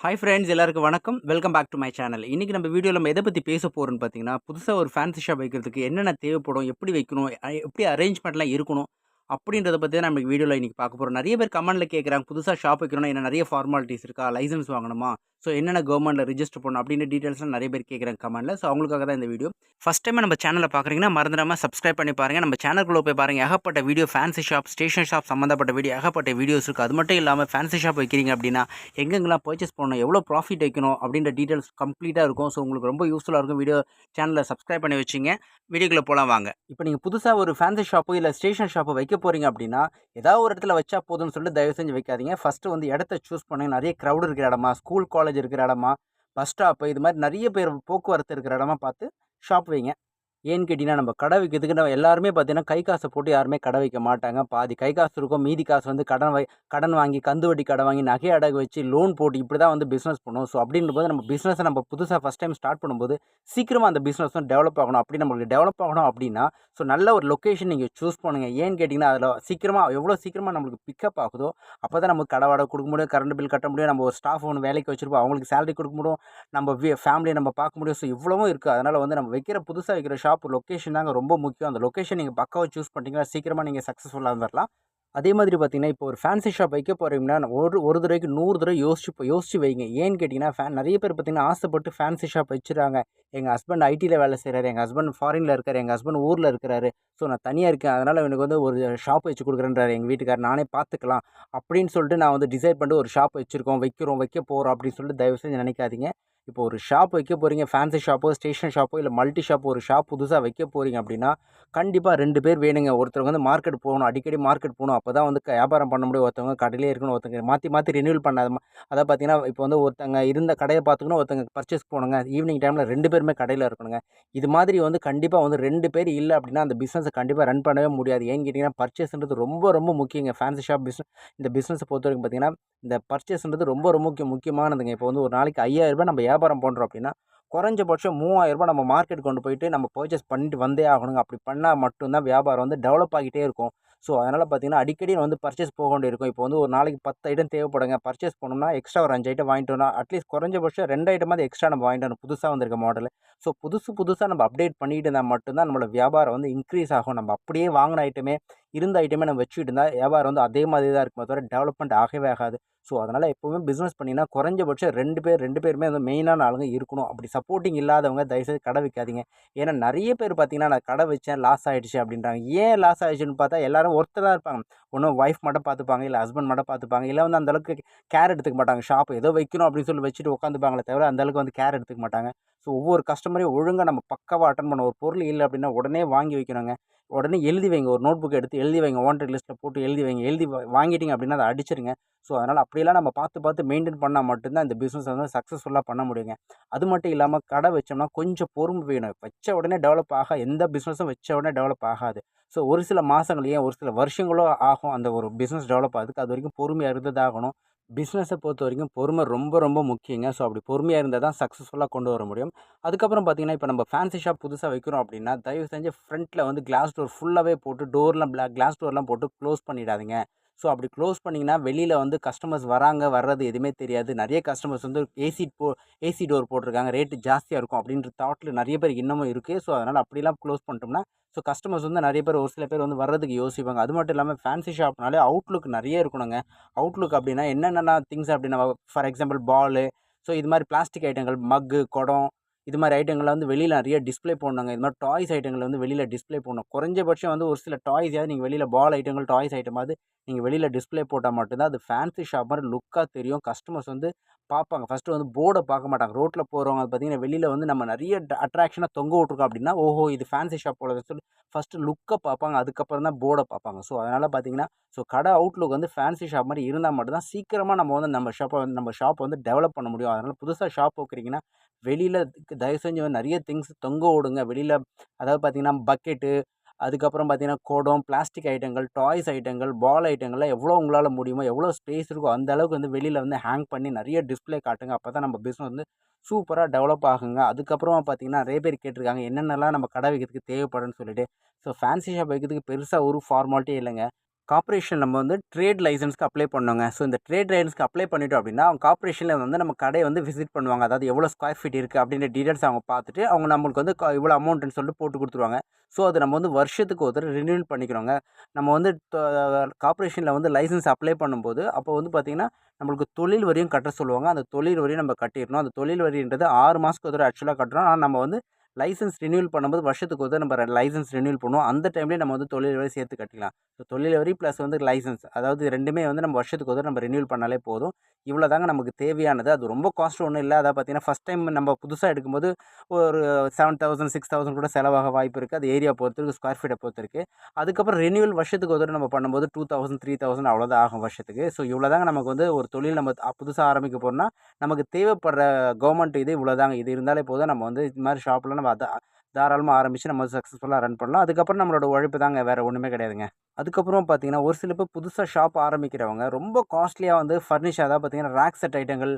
Hi friends எல்லாருக்கும் வணக்கம். Welcome back to my channel இன்றைக்கி நம்ம வீடியோவில் நம்ம எதை பற்றி பேச போகிறோம்னு பார்த்தீங்கன்னா புதுசாக ஒரு ஃபேன்சி ஷாப் வைக்கிறதுக்கு என்னென்ன தேவைப்படும் எப்படி வைக்கணும் எப்படி அரேஞ்ச்மெண்ட்லாம் இருக்கணும் அப்படின்றத பற்றி தான் நம்ம வீடியோவில் இன்றைக்கி பார்க்க போகிறோம் நிறைய பேர் கமெண்ட்டில் கேட்குறாங்க புதுசாக ஷாப் வைக்கணும்னா என்ன நிறைய ஃபார்மாலிட்டிஸ் இருக்கா லைசன்ஸ் வாங்கணுமா ஸோ என்னென்ன கவர்மெண்ட்டில் ரிஜிஸ்டர் பண்ணணும் அப்படின்ற டீட்டெயில்ஸ்லாம் நிறைய பேர் கேட்குறாங்க கமெண்ட்டில் ஸோ அவங்களுக்காக தான் இந்த வீடியோ ஃபஸ்ட் டைம் நம்ம சேனலில் பார்க்குறீங்கன்னா மறந்துடாமல் சப்ஸ்கிரைப் பண்ணி பாருங்கள் நம்ம சேனலுக்குள்ளே போய் பாருங்கள் ஏகப்பட்ட video fancy shop station shop சம்மந்தப்பட்ட வீடியோ ஏகப்பட்ட வீடியோஸ் இருக்குது அது மட்டும் இல்லாமல் ஃபேன்சி ஷாப் வைக்கிறீங்க அப்படின்னா எங்கெங்கெல்லாம் பர்ச்சேஸ் பண்ணணும் எவ்வளோ ப்ராஃபிட் வைக்கணும் அப்படின்ற டீட்டெயில்ஸ் கம்ப்ளீட்டாக இருக்கும். ஸோ உங்களுக்கு ரொம்ப யூஸ்ஃபுல்லாக இருக்கும் வீடியோ சேனலை சப்ஸ்கிரைப் பண்ணி வச்சிங்க. வீடியோக்குள்ளே போகலாம் வாங்க. இப்போ நீங்கள் புதுசாக ஒரு ஃபேன்சி ஷாப்போ இல்லை ஸ்டேஷன் ஷாப்போ வைக்க போகிறீங்க அப்படின்னா ஏதாவது ஒரு இடத்துல வச்சா போதும்னு சொல்லிட்டு தயவு செஞ்சு வைக்காதீங்க. ஃபஸ்ட்டு வந்து இடத்த சூஸ் பண்ணுங்க. நிறைய க்ரௌடு இருக்கிற இடமா ஸ்கூல் காலேஜ் இருக்கிற இடமா பஸ் ஸ்டாப்பு இது மாதிரி நிறைய பேர் போக்குவரத்து இருக்கிற இடமா பார்த்து ஷாப் வைங்க. ஏன்னு கேட்டிங்கன்னா நம்ம கடை வைக்கிறதுக்கு நம்ம எல்லாருமே பார்த்தீங்கன்னா கை காசை போட்டு யாருமே கடை வைக்க மாட்டாங்க. பாதி கை காசு இருக்கும் மீதி காசு வந்து கடன் வை கடன் வாங்கி கந்து வட்டி கடன் வாங்கி நகை அடகு வச்சு லோன் போட்டு இப்படி தான் வந்து பிஸ்னஸ் பண்ணுவோம். ஸோ அப்படின்றபோது நம்ம பிஸ்னஸை நம்ம புதுசாக ஃபஸ்ட் டைம் ஸ்டார்ட் பண்ணும்போது சீக்கிரமாக அந்த பிஸ்னஸ் வந்து டெவலப் ஆகணும். அப்படி நம்மளுக்கு டெவலப் ஆகணும் அப்படின்னா ஸோ நல்ல ஒரு லொக்கேஷன் நீங்கள் சூஸ் பண்ணுங்கள் ஏன்னு கேட்டிங்கன்னா அதில் சீக்கிரமாக எவ்வளோ சீக்கிரமாக நம்மளுக்கு பிக்கப் ஆகுதோ அப்போ தான் நமக்கு கடை வாடகை கொடுக்க முடியும் கரண்ட் பில் கட்ட முடியும் நம்ம ஒரு ஸ்டாஃப் ஒன்று வேலைக்கு வச்சிருப்போம் அவங்களுக்கு சேலரி கொடுக்க முடியும் நம்ம ஃபேமிலியை நம்ம பார்க்க முடியும். ஸோ இவ்வளவும் இருக்குது அதனால் வந்து நம்ம வைக்கிற புதுசாக வைக்கிற ஷாப் லொக்கேஷன் தாங்க ரொம்ப முக்கியம். அந்த லொக்கேஷன் நீங்கள் பக்காவாக சூஸ் பண்ணிட்டீங்கன்னா சீக்கிரமாக நீங்கள் சக்ஸஸ்ஃபுல்லாக வரலாம் அதே மாதிரி பார்த்தீங்கன்னா இப்போ ஒரு ஃபேன்சி ஷாப் வைக்க போகிறீங்கன்னா ஒரு ஒரு தடவைக்கு நூறு தடவை யோசிச்சு யோசிச்சு வைங்க. ஏன்னு கேட்டிங்கன்னா ஃபேன் நிறைய பேர் பார்த்தீங்கன்னா ஆசைப்பட்டு ஃபேன்சி ஷாப் வச்சுறாங்க எங்கள் ஹஸ்பண்ட் ஐடியில் வேலை செய்கிறாரு எங்கள் ஹஸ்பண்ட் ஃபாரினில் இருக்கார் எங்கள் ஹஸ்பண்ட் ஊரில் இருக்கிறாரு ஸோ நான் தனியாக இருக்கேன். அதனால் எனக்கு வந்து ஒரு ஷாப் வச்சு கொடுக்குறேன்றாரு எங்கள் வீட்டுக்காரர். நானே பார்த்துக்கலாம். அப்படின்னு சொல்லிட்டு நான் வந்து டிசைட் பண்ணிட்டு ஒரு ஷாப் வச்சுருக்கோம் வைக்கிறோம் வைக்க போகிறோம் அப்படின்னு சொல்லிட்டு தயவு செஞ்சு நினைக்காதீங்க. இப்போ ஒரு ஷாப் வைக்க போகிறீங்க ஃபேன்சி ஷாப்போ ஸ்டேஷன் ஷாப்போ இல்லை மல்டி ஷாப்போ ஒரு ஷாப் புதுசாக வைக்க போகிறீங்க அப்படின்னா கண்டிப்பாக ரெண்டு பேர் வேணுங்க. ஒருத்தவங்க வந்து மார்க்கெட் போகணும் அடிக்கடி மார்க்கெட் போகணும் அப்போ தான் வந்து வியாபாரம் பண்ண முடியும். ஒருத்தவங்க கடையிலே இருக்கணும் ஒருத்தங்க மாற்றி மாற்றி ரினியூல் பண்ணாத அதை அதாவது பார்த்தீங்கன்னா இப்போ வந்து ஒருத்தங்க இருந்த கடையை பார்த்துக்கணும் ஒருத்தங்க பர்ச்சேஸ் போகணுங்க. ஈவினிங் டைமில் ரெண்டு பேருமே கடையில் இருக்கணுங்க. இது மாதிரி வந்து கண்டிப்பாக வந்து ரெண்டு பேர் இல்லை அப்படின்னா அந்த பிஸ்னஸை கண்டிப்பாக ரன் பண்ணவே முடியாது. ஏன்னு கேட்டிங்கன்னா பர்ச்சேஸ்ன்றது ரொம்ப ரொம்ப முக்கியங்க. ஃபேன்சி ஷாப் பிஸ்னஸ் இந்த பிஸ்னஸை பொறுத்த வரைக்கும் பார்த்தீங்கன்னா இந்த பர்ச்சேஸ்ன்றது ரொம்ப ரொம்ப முக்கிய முக்கியமானதுங்க. இப்போ வந்து ஒரு நாளைக்கு ஐயாயிரம் ரூபாய் நம்ம வியாபாரம் பண்ணுறோம் அப்படின்னா குறைஞ்சபட்சம் மூவாயிரம் ரூபாய் நம்ம மார்க்கெட் கொண்டு போயிட்டு நம்ம பர்ச்சேஸ் பண்ணிட்டு வந்தே ஆகணுங்க. அப்படி பண்ணால் மட்டும்தான் வியாபாரம் வந்து டெவலப் ஆகிட்டே இருக்கும். ஸோ அதனால் பார்த்தீங்கன்னா அடிக்கடி வந்து பர்ச்சேஸ் போக வேண்டியிருக்கும் இப்போ வந்து ஒரு நாளைக்கு பத்து ஐட்டம் தேவைப்படுங்க. பர்ச்சேஸ் பண்ணோம்னா எக்ஸ்ட்ரா ஒரு அஞ்சு ஐட்டம் வாங்கிட்டு அட்லீஸ்ட் குறைஞ்சபட்சம் ரெண்டு ஐட்டமாவது எக்ஸ்ட்ரா நம்ம வாங்கிட்டு வரணும். புதுசாக வந்திருக்க மாடல் ஸோ புதுசு புதுசாக நம்ம அப்டேட் பண்ணிட்டு இருந்தால் மட்டும்தான் நம்மளோட வியாபாரம் வந்து இன்க்ரீஸ் ஆகும். நம்ம அப்படியே வாங்கின ஐட்டமே இருந்த ஐட்டமே நம்ம வச்சுட்டு இருந்தால் வியாபாரம் வந்து அதே மாதிரி தான் இருக்குமே தவிர டெவலப்மெண்ட் ஆகவே ஆகாது. ஸோ அதனால் எப்போவுமே பிஸ்னஸ் பண்ணிங்கன்னா குறைஞ்சபட்சம் ரெண்டு பேர் ரெண்டு பேருமே வந்து மெயினான ஆளுங்க இருக்கணும். அப்படி சப்போர்ட்டிங் இல்லாதவங்க தயவுசெய்து கடை வைக்காதீங்க. ஏன்னா நிறைய பேர் பார்த்தீங்கன்னா நான் கடை வச்சேன் லாஸ் ஆகிடுச்சு அப்படின்றாங்க. ஏன் லாஸ் ஆகிடுச்சுன்னு பார்த்தா எல்லாரும் ஒருத்தராக இருப்பாங்க. ஒன்றும் ஒய்ஃப் மட்டும் பார்த்துப்பாங்க இல்லை ஹஸ்பண்ட் மட்டும் பார்த்துப்பாங்க இல்லை வந்து அந்தளவுக்கு கேர் எடுத்துக்க மாட்டாங்க. ஷாப் ஏதோ வைக்கணும் அப்படின்னு சொல்லி வச்சுட்டு உட்காந்துப்பாங்களே தவிர அந்தளவுக்கு வந்து கேர் எடுத்துக்க மாட்டாங்க. ஸோ ஒவ்வொரு கஸ்டமரையும் ஒழுங்காக நம்ம பக்காவாக அட்டன் பண்ண ஒரு பொருள் இல்லை அப்படின்னா உடனே வாங்கி வைக்கணுங்க. உடனே எழுதி வைங்க. ஒரு நோட் புக் எடுத்து எழுதி வைங்க. வாண்டட் லிஸ்ட்டில் போட்டு எழுதி வைங்க. எழுதி வாங்கிட்டீங்க அப்படின்னா அதை அடிச்சிருங்க. ஸோ அதனால் அப்படியெல்லாம் நம்ம பார்த்து பார்த்து மெயின்டைன் பண்ணால் மட்டும்தான் இந்த பிஸ்னஸ் வந்து சக்ஸஸ்ஃபுல்லாக பண்ண முடியுங்க. அது மட்டும் இல்லாமல் கடை வச்சோம்னா கொஞ்சம் பொறுமை வேணும். வச்ச உடனே டெவலப் ஆக எந்த பிஸ்னஸும் வச்ச உடனே டெவலப் ஆகாது. ஸோ ஒரு சில மாதங்கள் ஏன் ஒரு சில வருஷங்களோ ஆகும் அந்த ஒரு பிஸ்னஸ் டெவலப் ஆகுதுக்கு அது வரைக்கும் பொறுமையாக இருந்ததாகணும் பிஸ்னஸை பொறுத்த வரைக்கும் பொறுமை ரொம்ப ரொம்ப முக்கியங்க. ஸோ அப்படி பொறுமையாக இருந்தால் தான் சக்ஸஸ்ஃபுல்லாக கொண்டு வர முடியும். அதுக்கப்புறம் பார்த்தீங்கன்னா இப்போ நம்ம ஃபேன்சி ஷாப் புதுசாக வைக்கிறோம் அப்படின்னா தயவு செஞ்சு ஃப்ரண்ட்டில் வந்து கிளாஸ் டோர் ஃபுல்லாகவே போட்டு டோர்லாம் பிளாக் கிளாஸ் டோர்லாம் போட்டு க்ளோஸ் பண்ணிடாதீங்க. ஸோ அப்படி க்ளோஸ் பண்ணிங்கன்னா வெளியில் வந்து கஸ்டமர்ஸ் வராங்க வர்றது எதுவுமே தெரியாது. நிறைய கஸ்டமர்ஸ் வந்து ஏசி போ ஏசி டோர் போட்டிருக்காங்க. ரேட்டு ஜாஸ்தியாக இருக்கும் அப்படின்ற தாட்டில் நிறைய பேர் இன்னமும் இருக்குது ஸோ அதனால் அப்படிலாம் க்ளோஸ் பண்ணிட்டோம்னா ஸோ கஸ்டமர்ஸ் வந்து நிறைய பேர் ஒரு சில பேர் வந்து வர்றதுக்கு யோசிப்பாங்க. அது மட்டும் இல்லாமல் ஃபேன்சி ஷாப்னாலே அவுட்லுக் நிறைய இருக்கணுங்க. அவுட்லுக் அப்படின்னா என்னென்னலாம் திங்ஸ் அப்படின்னா ஃபார் எக்ஸாம்பிள் பாலு ஸோ இது மாதிரி பிளாஸ்டிக் ஐட்டங்கள் மக்கு குடம் இது மாதிரி ஐட்டங்களை வந்து வெளியில் நிறைய டிஸ்ப்ளே போடணுங்க. இது மாதிரி டாய்ஸ் ஐட்டங்களை வந்து வெளியில் டிஸ்ப்ளே போடணும். குறைஞ்சபட்சம் வந்து ஒரு சில டாய்ஸாவது நீங்கள் வெளியில் பால் ஐட்டங்கள் டாய்ஸ் ஐட்டமாவது நீங்கள் வெளியில் டிஸ்ப்ளே போட்டால் மட்டும்தான் அது ஃபேன்சி ஷாப் மாதிரி லுக்காக தெரியும். கஸ்டமர்ஸ் வந்து பார்ப்பாங்க. ஃபஸ்ட்டு வந்து போர்டை பார்க்க மாட்டாங்க. ரோட்டில் போகிறவங்க பார்த்தீங்கன்னா வெளியில் வந்து நம்ம நிறைய அட்ராக்ஷனாக தொங்க விட்ருக்கோம் அப்படின்னா ஓஹோ இது ஃபேன்சி ஷாப் போல சொல்லி ஃபஸ்ட்டு லுக்கை பார்ப்பாங்க. அதுக்கப்புறம் தான் போர்டை பார்ப்பாங்க. ஸோ அதனால் பார்த்தீங்கன்னா ஸோ கடை அவுட்லுக் வந்து ஃபேன்சி ஷாப் மாதிரி இருந்தால் மட்டும்தான் சீக்கிரமாக நம்ம வந்து நம்ம ஷாப்பை வந்து நம்ம ஷாப் வந்து டெவலப் பண்ண முடியும். அதனால் புதுசாக ஷாப் வைக்கிறீங்கன்னா வெளியில் தயவு செஞ்சு நிறைய திங்ஸ் தொங்க விடுங்க. வெளியில் அதாவது பார்த்தீங்கன்னா பக்கெட்டு அதுக்கப்புறம் பார்த்தீங்கன்னா குடம் பிளாஸ்டிக் ஐட்டங்கள் டாய்ஸ் ஐட்டங்கள் பால் ஐட்டங்கள்லாம் எவ்வளோ உங்களால் முடியுமோ எவ்வளோ ஸ்பேஸ் இருக்கோ அந்த அளவுக்கு வந்து வெளியில் வந்து ஹேங் பண்ணி நிறைய டிஸ்ப்ளே காட்டுங்க. அப்போ தான் நம்ம பிஸ்னஸ் வந்து சூப்பராக டெவலப் ஆகுங்க. அதுக்கப்புறமா பார்த்தீங்கன்னா நிறைய பேர் கேட்டிருக்காங்க என்னென்னலாம் நம்ம கடை வைக்கிறதுக்கு தேவைப்படுன்னு சொல்லிட்டு. ஸோ ஃபேன்சி ஷாப் வைக்கிறதுக்கு பெருசாக ஒரு ஃபார்மாலிட்டியே இல்லைங்க. கார்ப்பரேஷன் நம்ம வந்து ட்ரேட் லைசன்ஸ்க்கு அப்ளை பண்ணோங்க. ஸோ இந்த ட்ரேட் லைசன்ஸ்க்கு அப்ளை பண்ணிட்டோம் அப்படின்னா அவங்க கார்பரேஷனில் வந்து நம்ம கடையை வந்து விசிட் பண்ணுவாங்க. அதாவது எவ்வளோ ஸ்கொயர் ஃபீட் இருக்குது அப்படின்ற டீடைல்ஸ் அவங்க பார்த்துட்டு அவங்க நம்மளுக்கு வந்து க- இவ்வளோ அமௌண்ட்டுன்னு சொல்லிட்டு போட்டு கொடுத்துருவாங்க. ஸோ அது நம்ம வந்து வருஷத்துக்கு ஒருத்தர் ரினியூல் பண்ணிக்கிறோங்க. நம்ம வந்து கார்பரேஷனில் வந்து லைசன்ஸ் அப்ளை பண்ணும்போது அப்போ வந்து பார்த்திங்கன்னா நம்மளுக்கு தொழில் வரியும் கட்ட சொல்லுவாங்க. அந்த தொழில் வரியும் நம்ம கட்டிடணும். அந்த தொழில் வரின்றது ஆறு மாதத்துக்கு ஒருத்தர் ஆக்சுவலாக கட்டுறோம். ஆனால் நம்ம வந்து லைசன்ஸ் ரினியூல் பண்ணும்போது வருஷத்துக்கு ஒரு நம்ம லைசன்ஸ் ரினியூல் பண்ணுவோம். அந்த டைம்லேயே நம்ம வந்து தொழில் வரி சேர்த்து கட்டிக்கலாம். ஸோ தொழில் வரி ப்ளஸ் வந்து லைசன்ஸ். அதாவது ரெண்டுமே வந்து நம்ம வருஷத்துக்கு ஒரு நம்ம ரினியூல் பண்ணாலே போதும். இவ்வளோ தாங்க நமக்கு தேவையானது. அது ரொம்ப காஸ்ட் ஒன்றும் இல்லை. அதாவது பார்த்தீங்கன்னா ஃபஸ்ட் டைம் நம்ம புதுசாக எடுக்கும்போது ஒரு செவன் தௌசண்ட் சிக்ஸ் தௌசண்ட் கூட செலவாக வாய்ப்பு இருக்குது அது ஏரியா பொறுத்திருக்கு ஸ்கொயர் ஃபீட்டை பொறுத்திருக்கு அதுக்கப்புறம் ரினியூல் வருஷத்துக்கு ஒரு நம்ம பண்ணும்போது டூ தௌசண்ட் த்ரீ தௌசண்ட் அவ்வளோதான் ஆகும் வருஷத்துக்கு. ஸோ இவ்வளோ தாங்க நமக்கு வந்து ஒரு தொழில் நம்ம புதுசாக ஆரம்பிக்க போகிறோம்னா நமக்கு தேவைப்படுற கவர்மெண்ட் இது இவ்வளோ தாங்க இது இருந்தாலே போதும். நம்ம வந்து இது மாதிரி ஷாப்பில் நம்ம அதை தாராளமாக ஆரம்பித்து நம்ம சக்ஸஸ்ஃபுல்லாக ரன் பண்ணலாம். அதுக்கப்புறம் நம்மளோட உழைப்பு தாங்க வேறு ஒன்றுமே கிடையாதுங்க. அதுக்கப்புறம் பார்த்தீங்கன்னா ஒரு சில பேர் புதுசாக ஷாப் ஆரம்பிக்கிறவங்க ரொம்ப காஸ்ட்லியாக வந்து ஃபர்னிஷ் அதாவது பார்த்தீங்கன்னா ரேக் செட் ஐட்டங்கள்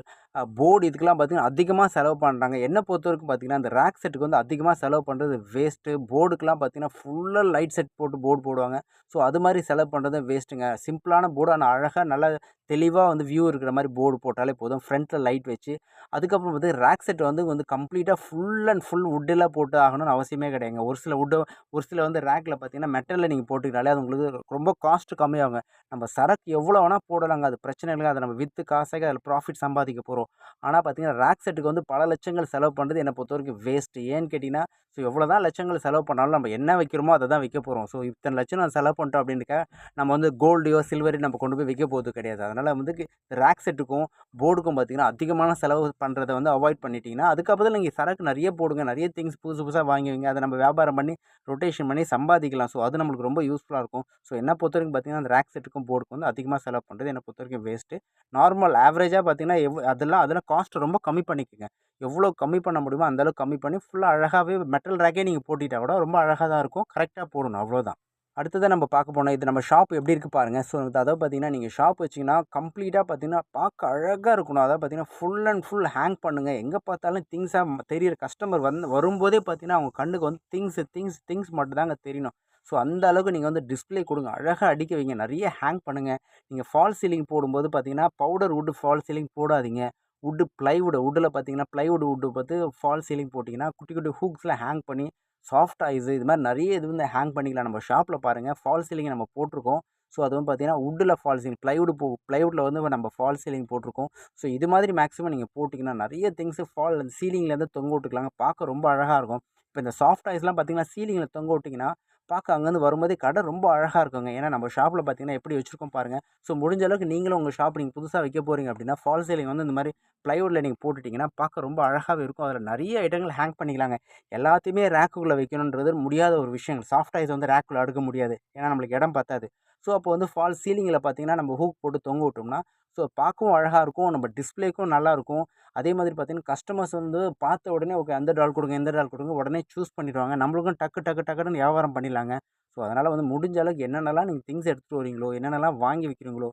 போர்டு இதுக்கெல்லாம் பார்த்தீங்கன்னா அதிகமாக செலவு பண்ணுறாங்க என்னை பொறுத்த வரைக்கும் பார்த்தீங்கன்னா அந்த ரேக் செட்டுக்கு வந்து அதிகமாக செலவு பண்ணுறது வேஸ்ட்டு போர்டுக்கெலாம் பார்த்தீங்கன்னா ஃபுல்லாக லைட் செட் போட்டு போர்டு போடுவாங்க. ஸோ அது மாதிரி செலவு பண்ணுறது வேஸ்ட்டுங்க சிம்பிளான போர்டு ஆனால் அழகாக நல்லா தெளிவாக வந்து வியூ இருக்கிற மாதிரி போர்டு போட்டாலே போதும். ஃப்ரண்ட்டில் லைட் வச்சு அதுக்கப்புறம் வந்து ரேக் செட் வந்து வந்து கம்ப்ளீட்டாக ஃபுல் அண்ட் ஃபுல் வுட்டில் போட்டு ஆகணும்னு அவசியமே கிடையாதுங்க. ஒரு சில வுட்டு ஒரு சில வந்து ரேக்கில் பார்த்தீங்கன்னா மெட்டலில் நீங்கள் போட்டுக்கிட்டாலே அது உங்களுக்கு ரொம்ப காஸ்ட் கம்மியாகுங்க. நம்ம சரக்கு எவ்வளோ வேணால் போடலாங்க. அது பிரச்சனை இல்லைங்க. அதை நம்ம விற்று காசாக அதில் ப்ராஃபிட் சம்பாதிக்க போகிறோம் ஆனால் பார்த்தீங்கன்னா ரேக் செட்டுக்கு வந்து பல லட்சங்கள் செலவு பண்ணுறது என்னை பொறுத்த வரைக்கும் வேஸ்ட்டு ஏன்னு கேட்டிங்கன்னா ஸோ எவ்வளோ தான் லட்சங்கள் செலவு பண்ணாலும் நம்ம என்ன வைக்கிறோமோ அதை தான் விற்க போகிறோம் ஸோ இத்தனை லட்சம் நான் செலவு பண்ணிட்டோம் அப்படின்னுக்க நம்ம வந்து கோல்டையோ சில்வரையோ நம்ம கொண்டு போய் விற்க போகிறது கிடையாது. அதனால் வந்து ரேக் செட்டுக்கும் போர்டுக்கும் பார்த்திங்கன்னா அதிகமான செலவு பண்ணுறதை வந்து அவாய்ட் பண்ணிட்டீங்கன்னா அதுக்கப்புறம் நீங்கள் சரக்கு நிறைய போடுங்க. நிறைய திங்ஸ் புதுசு புதுசாக வாங்குவீங்க அதை நம்ம வியாபாரம் பண்ணி ரொட்டேஷன் பண்ணி சம்பாதிக்கலாம். ஸோ அது நம்மளுக்கு ரொம்ப யூஸ்ஃபுல்லாக இருக்கும். ஸோ என்ன பொறுத்த வரைக்கும் பார்த்தீங்கன்னா அந்த ரேக் செட்டுக்கும் போர்டுக்கும் வந்து அதிகமாக செலவு பண்ணுறது என்னை பொறுத்த வரைக்கும் வேஸ்ட்டு நார்மல் ஆவரேஜாக பார்த்தீங்கன்னா எவ் அதெல்லாம் அதெல்லாம் காஸ்ட் ரொம்ப கம்மி பண்ணிக்கோங்க. எவ்வளோ கம்மி பண்ண முடியுமோ அந்தளவுக்கு கம்மி பண்ணி ஃபுல்லாக அழகாகவே மெட்டல் ரேக்கே நீங்கள் போட்டிட்டா கூட ரொம்ப அழகாக தான் இருக்கும். கரெக்டாக போடணும். அவ்வளோதான் அடுத்ததாக நம்ம பார்க்க போனால் இது நம்ம ஷாப் எப்படி இருக்குது பாருங்கள் ஸோ அதாவது பார்த்தீங்கன்னா நீங்கள் ஷாப் வச்சிங்கன்னா கம்ப்ளீட்டாக பார்த்தீங்கன்னா பார்க்க அழகாக இருக்கணும். அதாவது பார்த்தீங்கன்னா ஃபுல் அண்ட் ஃபுல் ஹேங் பண்ணுங்கள் எங்கே பார்த்தாலும் திங்ஸாக தெரியிற கஸ்டமர் வந்து வரும்போதே பார்த்தீங்கன்னா அவங்க கண்ணுக்கு வந்து திங்ஸ் திங்ஸ் திங்ஸ் மட்டும்தாங்க தெரியணும். ஸோ அந்த அளவுக்கு நீங்கள் வந்து டிஸ்ப்ளே கொடுங்க. அழகாக அடிக்க வைங்க. நிறைய ஹேங் பண்ணுங்கள் நீங்கள் ஃபால் சீலிங் போடும்போது பார்த்தீங்கன்னா பவுடர் வுட்டு ஃபால் சீலிங் போடாதீங்க. வுட்டு ப்ளைவுட் வுட்டில் பார்த்தீங்கன்னா ப்ளைவுட் வுட்டு பார்த்து ஃபால் சீலிங் போட்டிங்கன்னா குட்டி குட்டி ஹூக்ஸில் ஹேங் பண்ணி சாஃப்ட் ஐஸு இது மாதிரி நிறைய இது வந்து ஹேங் பண்ணிக்கலாம். நம்ம ஷாப்பில் பாருங்கள் ஃபால் சீலிங் நம்ம போட்டிருக்கோம். ஸோ அது வந்து பார்த்தீங்கன்னா வுட்டில் ஃபால் சீலிங் ப்ளைவுட் போ ப்ளைவுட்டில் வந்து நம்ம ஃபால் சீலிங் போட்டிருக்கோம். ஸோ இது மாதிரி மேக்ஸிமம் நீங்கள் போட்டிங்கன்னா நிறைய திங்ஸு ஃபால் சீலிங்லேருந்து தொங்க விட்டுக்கலாங்க. பார்க்க ரொம்ப அழகாக இருக்கும். இப்போ இந்த சாஃப்ட் ஐஸ்லாம் பார்த்தீங்கன்னா சீலிங்கில் தொங்க விட்டிங்கன்னா பார்க்க அங்கேருந்து வரும்போதே கடை ரொம்ப அழகாக இருக்குங்க. ஏன்னா நம்ம ஷாப்பில் பார்த்தீங்கன்னா எப்படி வச்சுருக்கோம் பாருங்கள் ஸோ முடிஞ்ச அளவுக்கு நீங்களும் உங்கள் ஷாப் நீங்கள் புதுசாக வைக்க போகிறீங்க அப்படின்னா ஃபால் சீலிங் வந்து இந்த மாதிரி ப்ளைவுட்டில் நீங்கள் போட்டுட்டிங்கன்னா பார்க்க ரொம்ப அழகாகவே இருக்கும். அதில் நிறைய ஐட்டங்கள் ஹேங் பண்ணிக்கலாங்க. எல்லாத்தையுமே ரேக்குள்ளே வைக்கணுன்றது முடியாத ஒரு விஷயம் சாஃப்ட் ஐஸ் வந்து ரேக்குள்ளே அடுக்க முடியாது. ஏன்னா நம்மளுக்கு இடம் பத்தாது. ஸோ அப்போ வந்து ஃபால் சீலிங்கில் பார்த்தீங்கன்னா நம்ம ஹூக் போட்டு தொங்க விட்டோம்னா ஸோ பார்க்கவும் அழகாக இருக்கும் நம்ம டிஸ்பிளேக்கும் நல்லாயிருக்கும் அதே மாதிரி பார்த்தீங்கன்னா கஸ்டமர்ஸ் வந்து பார்த்த உடனே ஓகே அந்த டால் கொடுங்க எந்த டால் கொடுங்க உடனே சூஸ் பண்ணிடுவாங்க. நம்மளுக்கும் டக்கு டக்கு டக்குன்னு வியாபாரம் பண்ணிடலாங்க. ஸோ அதனால் வந்து முடிஞ்ச அளவுக்கு என்னென்னலாம் நீங்கள் திங்ஸ் எடுத்துகிட்டு வரீங்களோ என்னென்னலாம் வாங்கி வைக்கிறீங்களோ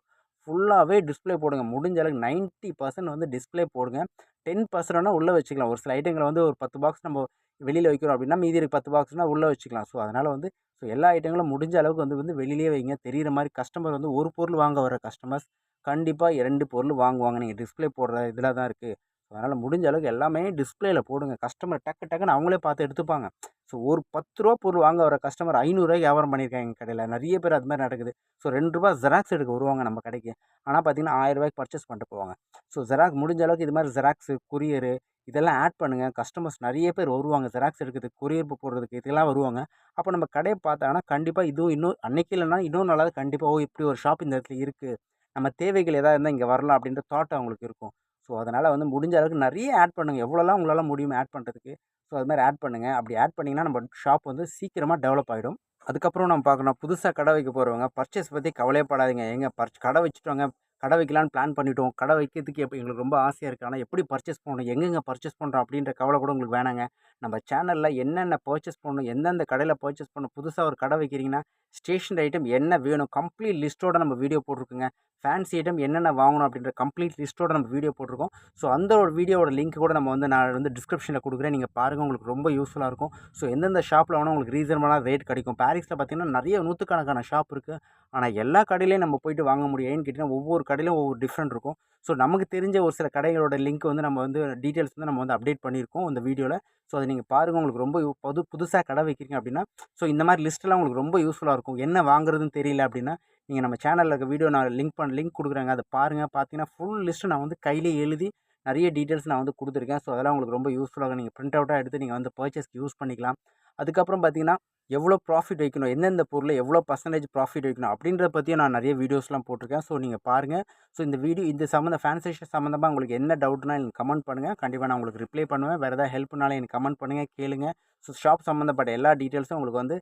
ஃபுல்லாகவே டிஸ்பிளே போடுங்க. முடிஞ்ச அளவுக்கு நைன்ட்டி பர்சன்ட் வந்து டிஸ்ப்ளே போடுங்க. டென் பர்சன்ட்னா உள்ளே வச்சுக்கலாம். ஒரு சில ஐட்டங்களை வந்து ஒரு பத்து பாக்ஸ் நம்ம வெளியில் வைக்கிறோம் அப்படின்னா மீதி பத்து பாக்ஸ்னால் உள்ளே வச்சுக்கலாம். ஸோ அதனால் வந்து ஸோ எல்லா ஐட்டங்களும் முடிஞ்ச அளவுக்கு வந்து வந்து வெளியிலேயே வைங்க. தெரிகிற மாதிரி கஸ்டமர் வந்து ஒரு பொருள் வாங்க வர கஸ்டமர்ஸ் கண்டிப்பாக இரண்டு பொருள் வாங்குவாங்க. நீங்கள் டிஸ்ப்ளே போடுற இதில் தான் இருக்குது அதனால் முடிஞ்ச அளவுக்கு எல்லாமே டிஸ்ப்ளேயில் போடுங்க. கஸ்டமர் டக்கு டக்குன்னு அவங்களே பார்த்து எடுத்துப்பாங்க. ஸோ ஒரு பத்து ரூபா பொருள் வாங்க வர கஸ்டமர் ஐநூறுரூவாய்க்கு வியாபாரம் பண்ணியிருக்காங்க எங்கள் கடையில். நிறைய பேர் அது மாதிரி நடக்குது. ஸோ ரெண்டு ரூபா ஜெராக்ஸ் எடுக்க வருவாங்க நம்ம கடைக்கு. ஆனால் பார்த்தீங்கன்னா ஆயிரம் ரூபாய்க்கு பர்ச்சேஸ் பண்ணிட்டு போவாங்க. ஸோ ஜெராக்ஸ் முடிஞ்ச அளவுக்கு இது மாதிரி ஜெராக்ஸு கொரியரு இதெல்லாம் ஆட் பண்ணுங்கள் கஸ்டமர்ஸ் நிறைய பேர் வருவாங்க ஜெராக்ஸ் எடுக்கிறதுக்கு கொரியர் போடுறதுக்கு இதெல்லாம் வருவாங்க. அப்போ நம்ம கடையை பார்த்தாங்கன்னா கண்டிப்பாக இதுவும் இன்னும் அன்னைக்கு இல்லைனா இன்னும் நல்லா கண்டிப்பாக ஓ இப்படி ஒரு ஷாப் இந்த இடத்துல இருக்குது நம்ம தேவைகள் எதாவது இருந்தால் இங்கே வரலாம் அப்படின்ற தாட் அவங்களுக்கு இருக்கும். ஸோ அதனால் வந்து முடிஞ்ச அளவுக்கு நிறைய ஆட் பண்ணுங்கள் எவ்வளோலாம் உங்களால் முடியும் ஆட் பண்ணுறதுக்கு ஸோ அது மாதிரி ஆட் பண்ணுங்கள் அப்படி ஆட் பண்ணிங்கன்னா நம்ம ஷாப் வந்து சீக்கிரமாக டெவலப் ஆகிடும் அதுக்கப்புறம் நம்ம பார்க்கணும். புதுசாக கடை வைக்க போகிறவங்க பர்ச்சேஸ் பற்றி கவலையப்படாதீங்க எங்கே பர்ச் கடை வச்சுட்டவங்க கடை வைக்கலான்னு பிளான் பண்ணிட்டோம். கடை வைக்கிறதுக்கு எப்போ எங்களுக்கு ரொம்ப ஆசையாக இருக்குது ஆனால் எப்படி பர்ச்சேஸ் பண்ணணும்? எங்கெங்கே பர்ச்சேஸ் பண்ணுறோம் அப்படின்ற கவலை கூட உங்களுக்கு வேணாங்க. நம்ம சேனலில் என்னென்ன பர்ச்சேஸ் பண்ணணும்? எந்தெந்த கடையில் பர்ச்சேஸ் பண்ணணும்? புதுசாக ஒரு கடை வைக்கிறீங்கன்னா ஸ்டேஷனரி ஐட்டம் என்ன வேணும்? கம்ப்ளீட் லிஸ்ட்டோட நம்ம வீடியோ போட்டிருக்குங்க. ஃபேன்சி ஐட்டம் என்னென்ன வாங்கணும்? அப்படின்ற கம்ப்ளீட் லிஸ்ட்டோட நம்ம வீடியோ போட்டிருக்கோம். ஸோ அந்த ஒரு வீடியோட லிங்க் கூட நம்ம வந்து நான் வந்து டிஸ்கிரிப்ஷனில் கொடுக்குறேன். நீங்கள் பாருங்கள் உங்களுக்கு ரொம்ப யூஸ்ஃபுல்லாக இருக்கும். ஸோ எந்தெந்த ஷாப்பில் வேணால் உங்களுக்கு ரீசனபிளாக ரேட் கிடைக்கும். பாரிஸில் பார்த்தீங்கன்னா நிறைய நூற்றுக்கணக்கான ஷாப் இருக்குது ஆனால் எல்லா கடையிலையும் நம்ம போயிட்டு வாங்க முடியும். ஏன்னு கேட்டிங்கன்னா ஒவ்வொரு கடையிலும் ஒவ்வொரு டிஃப்ரெண்ட் இருக்கும். ஸோ நமக்கு தெரிஞ்ச ஒரு சில கடைகளோட லிங்க் வந்து நம்ம வந்து டீட்டெயில்ஸ் வந்து நம்ம வந்து அப்டேட் பண்ணியிருக்கோம் இந்த வீடியோவில் ஸோ அதை நீங்கள் பாருங்கள் உங்களுக்கு ரொம்ப யூ- புது புதுசாக கடை வைக்கிறீங்க அப்படின்னா ஸோ இந்த மாதிரி லிஸ்ட்டெல்லாம் உங்களுக்கு ரொம்ப யூஸ்ஃபுல்லாக இருக்கும். என்ன வாங்குறதுன்னு தெரியல அப்படின்னா நீங்கள் நம்ம சேனலில் இருக்க வீடியோ நான் லிங்க் பண்ண லிங்க் கொடுக்குறேங்க. அதை பாருங்கள் பார்த்தீங்கன்னா ஃபுல் லிஸ்ட்டு நான் வந்து கையிலே எழுதி நிறைய டீட்டெயில்ஸ் நான் வந்து கொடுத்துருக்கேன். ஸோ அதெல்லாம் உங்களுக்கு ரொம்ப யூஸ்ஃபுல்லாக நீங்கள் பிரிண்ட் அவுட்டாக எடுத்து நீங்கள் வந்து பர்ச்சேஸ்க்கு யூஸ் பண்ணிக்கலாம். அதுக்கப்புறம் பார்த்தீங்கன்னா எவ்வளோ ப்ராஃபிட் வைக்கணும் எந்தெந்த பொருள் எவ்வளோ பர்சன்டேஜ் ப்ராஃபிட் வைக்கணும் அப்படின்றத பற்றியும் நான் நிறைய வீடியோஸ்லாம் போட்டிருக்கேன். ஸோ நீங்கள் பாருங்கள் ஸோ இந்த வீடியோ இந்த சம்மந்த ஃபேன்சேஷன் சம்மந்தமாக உங்களுக்கு என்ன டவுட்னா எனக்கு கமெண்ட் பண்ணுங்கள் கண்டிப்பாக நான் உங்களுக்கு ரிப்ளை பண்ணுவேன். வேறு ஏதாவது ஹெல்ப்னாலும் எனக்கு கமெண்ட் பண்ணுங்கள் கேளுங்க. ஸோ ஷாப் சம்மந்தப்பட்ட எல்லா டீட்டெயில்ஸும் உங்களுக்கு வந்து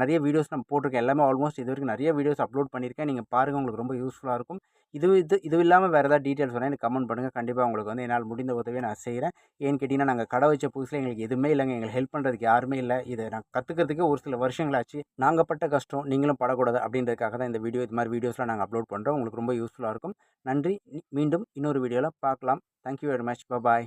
நிறைய வீடியோஸ் நம்ம போட்டிருக்கேன். எல்லாமே ஆல்மோஸ்ட் இது வரைக்கும் நிறைய வீடியோஸ் அப்லோட் பண்ணியிருக்கேன். நீங்கள் பாருங்கள் உங்களுக்கு ரொம்ப யூஸ்ஃபுல்லாக இருக்கும். இது இது இது இல்லாமல் வேறு ஏதாவது டீட்டெயில்ஸ் வேணால் எனக்கு கமெண்ட் பண்ணுங்கள் கண்டிப்பாக உங்களுக்கு வந்து என்னால் முடிந்த உதவியை நான் செய்கிறேன் ஏன்னு கேட்டிங்கன்னா நாங்கள் கடை வச்ச புதுசில் எங்களுக்கு எதுவுமே இல்லைங்க. எங்களுக்கு ஹெல்ப் பண்ணுறதுக்கு யாருமே இல்லை. இதை நான் கற்றுக்கிறதுக்கே ஒரு சில வருஷங்களாச்சு நாங்கள் பட்ட கஷ்டம் நீங்களும் படக்கூடாது அப்படின்றதுக்காக தான் இந்த வீடியோ இது மாதிரி வீடியோஸ்லாம் நாங்கள் அப்லோட் பண்ணுறோம் உங்களுக்கு ரொம்ப யூஸ்ஃபுல்லாக இருக்கும். நன்றி. மீண்டும் இன்னொரு வீடியோவில் பார்க்கலாம். Thank you very much bye